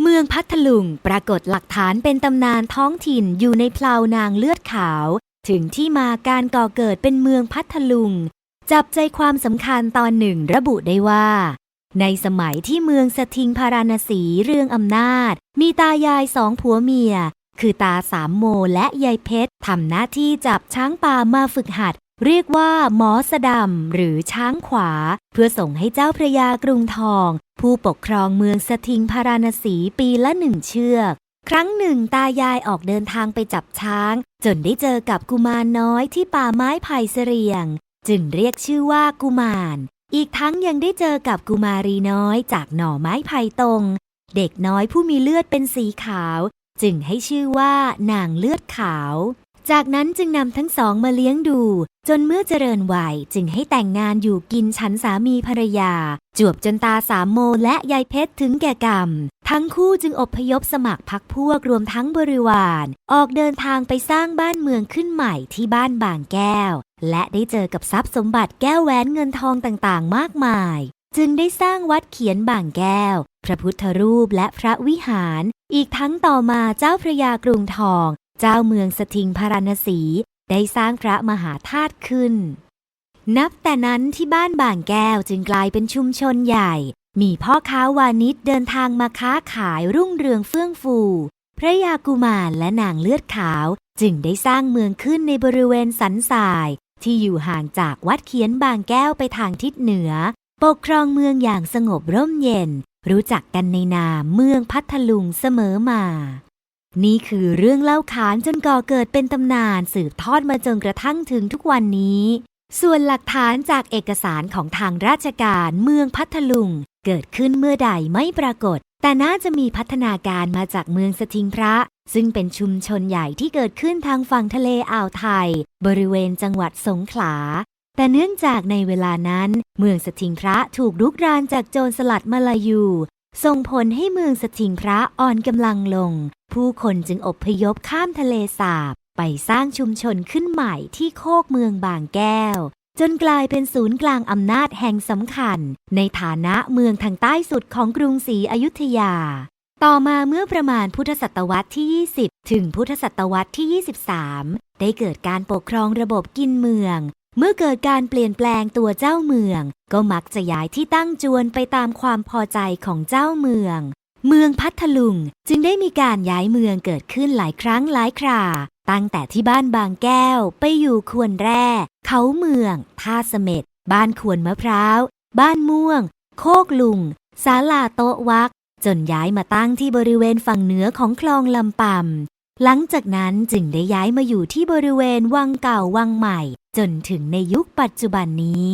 เมืองพัทลุงปรากฏหลักฐานเป็นตำนานท้องถิ่นอยู่ในเพลานางเลือดขาว ถึงที่มาการก่อเกิดเป็นเมืองพัทลุง จับใจความสำคัญตอนหนึ่งระบุได้ว่า ในสมัยที่เมืองสทิงพาราณสีเรื่องอำนาจ มีตายายสองผัวเมีย คือตาสามโมและยายเพชรทำหน้าที่จับช้างป่ามาฝึกหัด เรียกว่าหมอสะดำหรือช้างขวา เพื่อส่งให้เจ้าพระยากรุงทอง ผู้ปกครองเมืองสทิงพาราณสีปีละหนึ่งเชือก ครั้งหนึ่งตายายออกเดินทางไปจับช้าง จนได้เจอกับกุมารน้อยที่ป่าไม้ไผ่เสรียง จึงเรียกชื่อว่ากุมาร อีกทั้งยังได้เจอกับกุมารีน้อยจากหน่อไม้ไผ่ตรง เด็กน้อยผู้มีเลือดเป็นสีขาว จึงให้ชื่อว่านางเลือดขาว จากนั้นจึงนำทั้งสองมาเลี้ยงดู จนเมื่อเจริญวัยจึงให้แต่งงานอยู่กินฉันสามีภรรยา จวบจนตาสามโมและยายเพชรถึงแก่กรรม ทั้งคู่จึงอพยพสมัครพักพวกรวมทั้งบริวาร ออกเดินทางไปสร้างบ้านเมืองขึ้นใหม่ที่บ้านบางแก้ว และได้เจอกับทรัพย์สมบัติแก้วแหวนเงินทองต่างๆ มากมาย จึงได้สร้างวัดเขียนบางแก้ว พระพุทธรูปและพระวิหารอีกทั้งต่อมาเจ้าพระยากรุงทอง เจ้าเมืองสทิงพาราณสีได้สร้างพระมหาธาตุขึ้น นับแต่นั้นที่บ้านบางแก้วจึงกลายเป็นชุมชนใหญ่ มีพ่อค้าวานิชเดินทางมาค้าขายรุ่งเรืองเฟื่องฟู พระยากุมารและนางเลือดขาวจึงได้สร้างเมืองขึ้นในบริเวณสันทราย ที่อยู่ห่างจากวัดเขียนบางแก้วไปทางทิศเหนือ ปกครองเมืองอย่างสงบร่มเย็น รู้จักกันในนามเมืองพัทลุงเสมอมา นี่คือเรื่องเล่าขานจนก่อเกิดเป็นตำนานสืบทอดมาจนกระทั่งถึงทุกวันนี้ ส่วนหลักฐานจากเอกสารของทางราชการเมืองพัทลุง เกิดขึ้นเมื่อใดไม่ปรากฏ แต่น่าจะมีพัฒนาการมาจากเมืองสทิงพระ ซึ่งเป็นชุมชนใหญ่ที่เกิดขึ้นทางฝั่งทะเลอ่าวไทย บริเวณจังหวัดสงขลา แต่เนื่องจากในเวลานั้น เมืองสทิงพระถูกรุกรานจากโจรสลัดมาลายู ส่งผลให้เมืองสทิงพระอ่อนกำลังลง ผู้คนจึงอบพยพข้ามทะเลสาบ ไปสร้างชุมชนขึ้นใหม่ที่โคกเมืองบางแก้ว จนกลายเป็นศูนย์กลางอำนาจแห่งสำคัญ ในฐานะเมืองทางใต้สุดของกรุงศรีอยุธยา ต่อมาเมื่อประมาณพุทธศตวรรษที่ 20 ถึงพุทธศตวรรษที่ 23 ได้เกิดการปกครองระบบกินเมือง เมื่อเกิดการเปลี่ยนแปลงตัวเจ้าเมือง ก็มักจะย้ายที่ตั้งจวนไปตามความพอใจของเจ้าเมือง เมืองพัทลุงจึงได้มีการย้ายเมืองเกิดขึ้นหลายครั้งหลายครา ตั้งแต่ที่บ้านบางแก้วไปอยู่ควนแร่ เขาเมือง ท่าเสม็ด บ้านควนมะพร้าว บ้านม่วง โคกลุงศาลาโต๊ะวัก จนย้ายมาตั้งที่บริเวณฝั่งเหนือของคลองลำปำ หลังจากนั้นจึงได้ย้ายมาอยู่ที่บริเวณวังเก่าวังใหม่ จนถึงในยุคปัจจุบันนี้